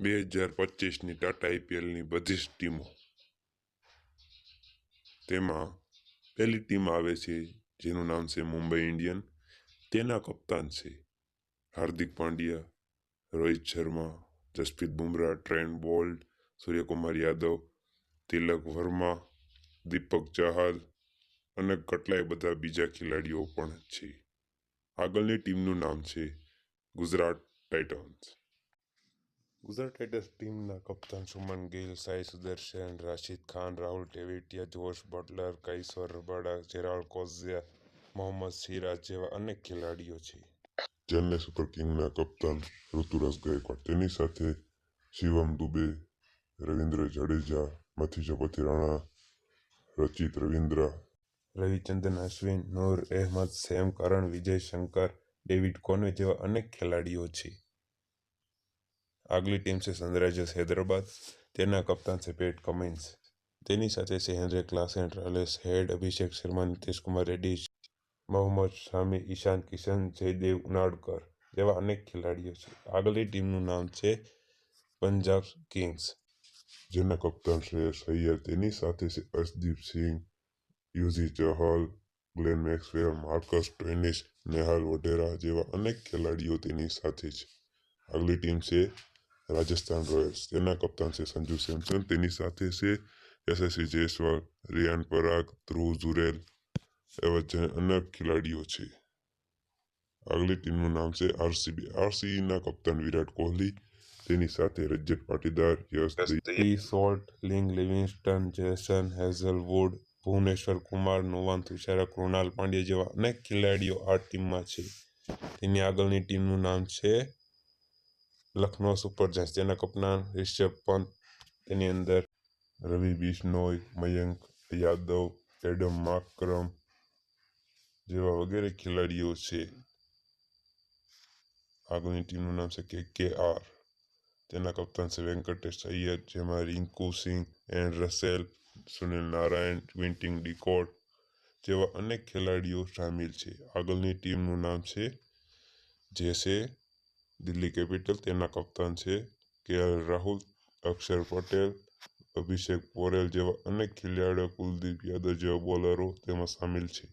બે હજાર પચીસની ટાટા આઈપીએલની બધી જ ટીમો. તેમાં પહેલી ટીમ આવે છે, જેનું નામ છે મુંબઈ ઇન્ડિયન. તેના કપ્તાન છે હાર્દિક પાંડ્યા, રોહિત શર્મા, જસપ્રીત બુમરાહ ટ્રેન્ટ બોલ્ટ, સૂર્યકુમાર યાદવ, તિલક વર્મા, દીપક ચહાલ અને કેટલાય બધા બીજા ખેલાડીઓ પણ છે. આગળની ટીમનું નામ છે ગુજરાત ટાઇટન્સ. ગુજરાત ટાઇટન્સ ટીમના કપ્તાન Suman Gill Sai Sudharsan Rashid Khan Rahul Tewatia Josh Buttler કૈશ્વર Rabada Gerald Coetzee Mohammed Siraj જેવા અનેક ખેલાડીઓ છે. ચેન્નઈ સુપર કિંગના કપ્તાન ઋતુરાજ ગાયકવાડ. તેની સાથે Shivam Dube Ravindra Jadeja Matheesha Rana Rachin Ravindra. Ravichandran Ashwin Noor Ahmad Sam Curran Vijay Shankar David Conway જેવા અનેક ખેલાડીઓ છે. આગલી ટીમ છે સનરાઇઝર્સ હૈદરાબાદ, તેના કપ્તાન છે પેટ કમિન્સ. તેની સાથે છે હેનરી ક્લાસેન રાલેસ હેડ અભિષેક શર્મા, નીતિશકુમાર રેડ્ડી, મોહમ્મદ શામી ઈશાન કિશન, જયદેવ ઉનાડકર જેવા અનેક ખેલાડીઓ છે. આગળની ટીમનું નામ છે પંજાબ કિંગ્સ. જેના કપ્તાન શ્રેયસ અય્યર તેની સાથે છે Arshdeep Singh, Yuzi Chahal, Glenn Maxwell, Marcus Stoinis Nehal Wadhera જેવા અનેક ખેલાડીઓ તેની સાથે છે. આગલી ટીમ છે રાજસ્થાન રોયલ્સ તેના કપ્તાન છે સંજુ સેમસન તેની સાથે છે યશસ્વી જયસ્વાલ રિયાન પરાગ ધ્રુવ જુરેલ એવા જે અનેક ખેલાડીઓ છે. આગલી ટીમનું નામ છે આરસીબી આરસીબીના કપ્તાન વિરાટ કોહલી તેની સાથે રજત પાટીદાર યશ સોલ્ટ લિંગ Livingstone Jason Hazlewood Bhuvneshwar Kumar Nuwan Thushara Krunal Pandya જેવા અનેક ખેલાડીઓ આ ટીમમાં છે. તેની આગળની ટીમનું નામ છે લખનૌ સુપર જાયન્ટ્સ તેના કપ્તાન રિષભ પંત તેની અંદર રવિ બિશ્નોય મયંક યાદવ એડમ માકરમ જેવા વગેરે ખેલાડીઓ છે આગળની ટીમનું નામ છે કે કે આર તેના કપ્તાન છે વેંકટેશ અય્યર જેમાં Rinku Singh Andre Russell Sunil Narine Quinton de Kock જેવા અનેક ખેલાડીઓ સામેલ છે આગળની ટીમનું નામ છે જે છે દિલ્હી કેપિટલ તેના કપ્તાન છે. કે રાહુલ, અક્ષર પટેલ, અભિષેક પોરેલ જેવા અનેક ખેલાડીઓ કુલદીપ યાદવ જેવા બોલરો તેમાં સામેલ છે.